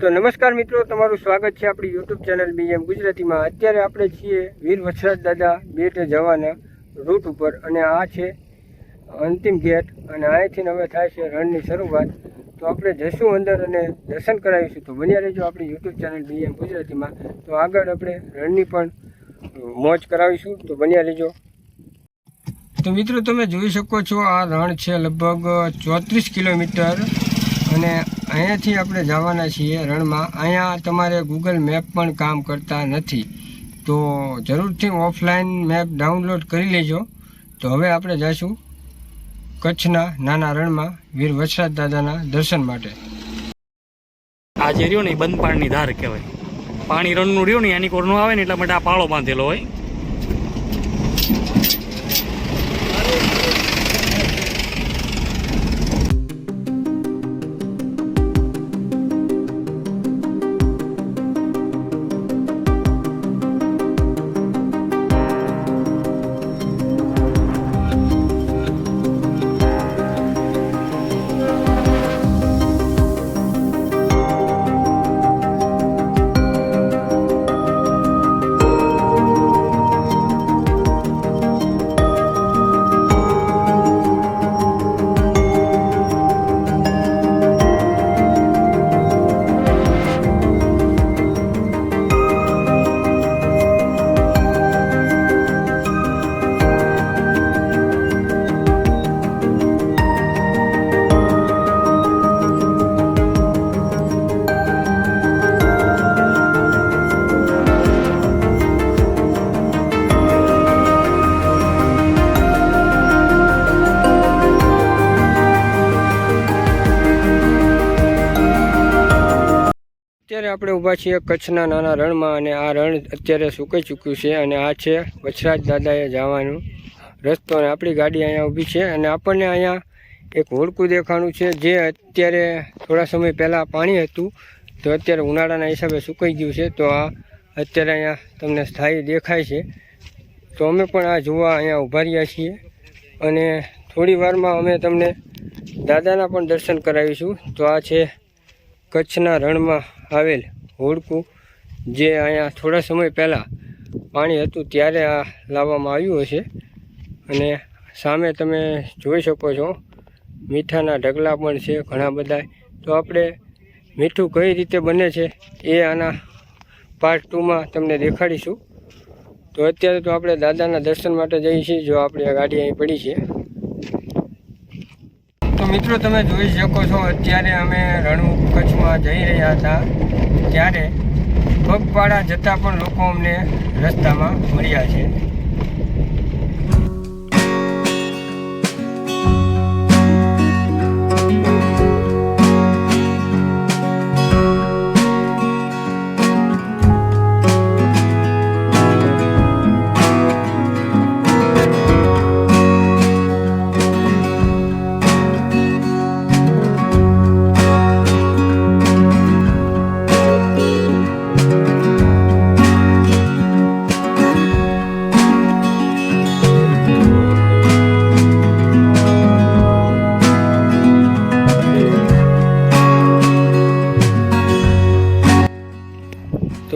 તો નમસ્કાર મિત્રો, તમારું સ્વાગત છે આપણી યુટ્યુબ ચેનલ બીએમ ગુજરાતીમાં. અત્યારે આપણે છીએ વીર વછરાજ દાદા બેટ જવાના રૂટ ઉપર અને આ છે અંતિમ ગેટ અને અહીંથી હવે થાય છે રણની શરૂઆત. તો આપણે જઈશું અંદર અને દર્શન કરાવીશું. તો બન્યા રહેજો આપણી યુટ્યુબ ચેનલ બીએમ ગુજરાતીમાં. તો આગળ આપણે રણની પણ મોજ કરાવીશું. તો બન્યા રહેજો. તો મિત્રો, તમે જોઈ શકો છો આ રણ છે લગભગ ચોત્રીસ કિલોમીટર. અને અહીંયાથી આપણે જવાના છીએ રણમાં. અહીંયા તમારે ગૂગલ મેપ પણ કામ કરતા નથી. તો જરૂરથી ઓફલાઈન મેપ ડાઉનલોડ કરી લેજો. તો હવે આપણે જઈશું કચ્છના નાના રણમાં વીર વછરાજ દાદાના દર્શન માટે. આ જે રહ્યો ને એ બંધ પાણીની ધાર કહેવાય. પાણી રણનું રહ્યું ને, એની કોરનું આવે ને, એટલા માટે આ પાળો બાંધેલો હોય. આપણે ઊભા છીએ કચ્છના નાના રણમાં અને આ રણ અત્યારે સુકાઈ ચૂક્યું છે અને આ છે વછરાજ દાદાએ જવાનું રસ્તો અને આપણી ગાડી અહીંયા ઊભી છે અને આપણને અહીંયા એક હોડકું દેખાણું છે જે અત્યારે થોડા સમય પહેલાં પાણી હતું, તો અત્યારે ઉનાળાના હિસાબે સુકાઈ ગયું છે, તો આ અત્યારે અહીંયા તમને સ્થાયી દેખાય છે. તો અમે પણ આ જોવા અહીંયા ઊભા રહ્યા છીએ અને થોડી વારમાં અમે તમને દાદાના પણ દર્શન કરાવીશું. તો આ છે કચ્છના રણમાં આવેલ હોડકું, જે અહીંયા થોડા સમય પહેલાં પાણી હતું, ત્યારે આ લાવવામાં આવ્યું હશે. અને સામે તમે જોઈ શકો છો, મીઠાના ઢગલા પણ છે ઘણા બધા. તો આપણે મીઠું કઈ રીતે બને છે, એ આના પાર્ટ ટુમાં તમને દેખાડીશું. તો અત્યારે તો આપણે દાદાના દર્શન માટે જઈએ છીએ, જો આપણી આ ગાડી અહીં પડી છે. તો મિત્રો તમે જોઈ શકો છો, અત્યારે અમે રણુ કચ્છમાં જઈ રહ્યા હતા. ત્યારે પગપાળા જતા પણ લોકો અમને રસ્તામાં મળ્યા છે.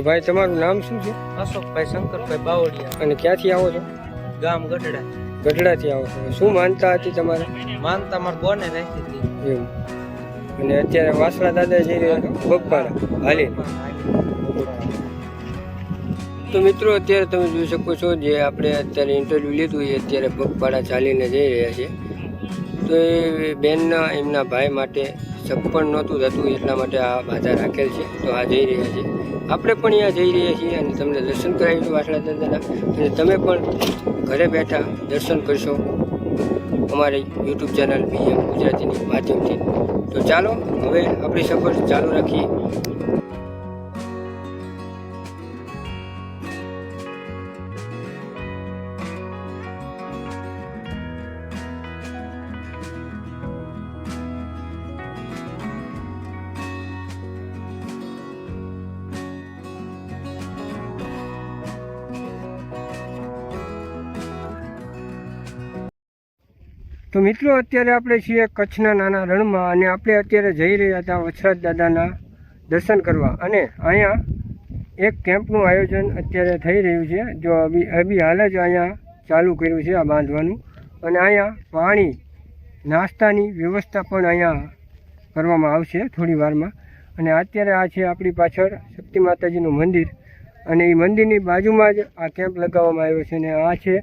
તો ભાઈ તમારું નામ શું છે? અશોકભાઈ શંકરભાઈ બાવળિયા. અને ક્યાંથી આવો છો? ગામ ગઢડા. ગઢડાથી આવો છો. શું માનતા હતી તમારે? માનતા માર બોને રાખી હતી. એવું. અને અત્યારે વાસણા દાદા જઈ રહ્યા પગપાળા હાલી. તો મિત્રો અત્યારે તમે જોઈ શકો છો જે આપણે અત્યારે ઇન્ટરવ્યૂ લીધું એ અત્યારે પગપાળા ચાલીને જઈ રહ્યા છે તો એ બેનના, એમના ભાઈ માટે છપ્પન નહોતું થતું, એટલા માટે આ બાધા રાખેલ છે. તો આ જઈ રહ્યા છે. આપણે પણ અહીંયા જઈ રહ્યા છીએ અને તમને દર્શન કરાવીશું વાસણા દાદાના અને તમે પણ ઘરે બેઠા દર્શન કરશો અમારી યુટ્યુબ ચેનલ બીએમ ગુજરાતીની માધ્યમથી. તો ચાલો, હવે આપણી સફર ચાલુ રાખીએ. તો મિત્રો, અત્યારે આપણે છીએ કચ્છના નાના રણમાં અને આપણે અત્યારે જઈ રહ્યા હતા વછરાજ દાદાના દર્શન કરવા. અને અહીંયા એક કેમ્પનું આયોજન અત્યારે થઈ રહ્યું છે, જો અભી અભી હાલ જ અહીંયા ચાલુ કર્યું છે આ બાંધવાનું. અને અહીંયા પાણી, નાસ્તાની વ્યવસ્થા પણ અહીંયા કરવામાં આવશે થોડી વારમાં. અને અત્યારે આ છે આપણી પાછળ શક્તિ માતાજીનું મંદિર. અને એ મંદિરની બાજુમાં જ આ કેમ્પ લગાવવામાં આવ્યો છે અને આ છે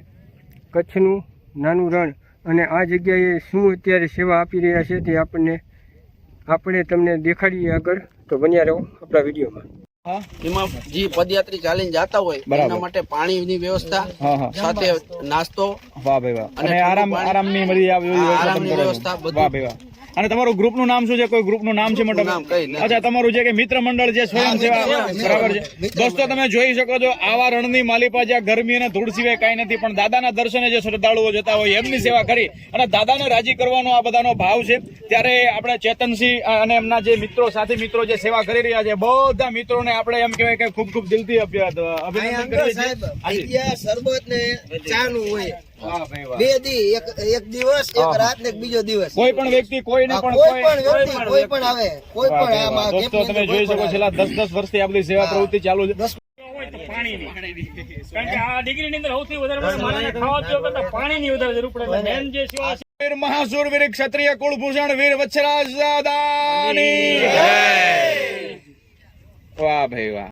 કચ્છનું નાનું રણ. અને આ જગ્યાએ શું અત્યારે સેવા આપી રહ્યા છે તે આપણને આપણે તમને દેખાડીએ આગળ તો બન્યા રહો આપણા વિડીયોમાં એમાં જે પદયાત્રી ચાલીને જતા હોય. એના માટે પાણીની વ્યવસ્થા સાથે નાસ્તો વાહ ભાઈ વાહ અને આરામ. આરામની આરામની. વ્યવસ્થા બધું. અને તમારું ગ્રુપનું નામ શું છે? કોઈ ગ્રુપનું નામ છે મોટા. અચ્છા તમારું જે કે મિત્ર મંડળ છે સ્વયં સેવા. બરાબર છે. દોસ્તો તમે જોઈ શકો છો આવા રણની માલિપા જ્યાં ગરમી અને ધૂળ સિવાય કાંઈ નથી પણ દાદાના દર્શને જે શ્રદ્ધાળુઓ જતા હોય એમની સેવા કરી અને દાદાને રાજી કરવાનો આ બધાનો ભાવ છે. ત્યારે આપણે ચેતનસિંહ અને એમના જે મિત્રો સાથી મિત્રો જે સેવા કરી રહ્યા છે બધા મિત્રોને આપણે એમ કહેવાય કે ખૂબ ખૂબ દિલથી અભિનંદન કરીએ છીએ. સરબત ને ચા હોય. બે દી એક એક દિવસ એક રાત ને બીજો દિવસ. કોઈ પણ વ્યક્તિ કોઈને પણ કોઈ પણ વ્યક્તિ કોઈ પણ આવે કોઈ પણ આમાં દોસ્તો તમે જોઈ શકો છેલ્લા દસ દસ વર્ષથી આપણી સેવા પ્રવૃત્તિ ચાલુ છે. પાણીની કારણ કે આ ડિગ્રીની અંદર સૌથી વધારે માણસને ખાવા પીવા કરતા પાણીની વધારે જરૂર પડે મેન જે સેવા છે વીર મહાસુર વીર ક્ષત્રિય કુળભૂષણ વીર વચ્છરાજ દાદાની. વાહ ભાઈ વાહ.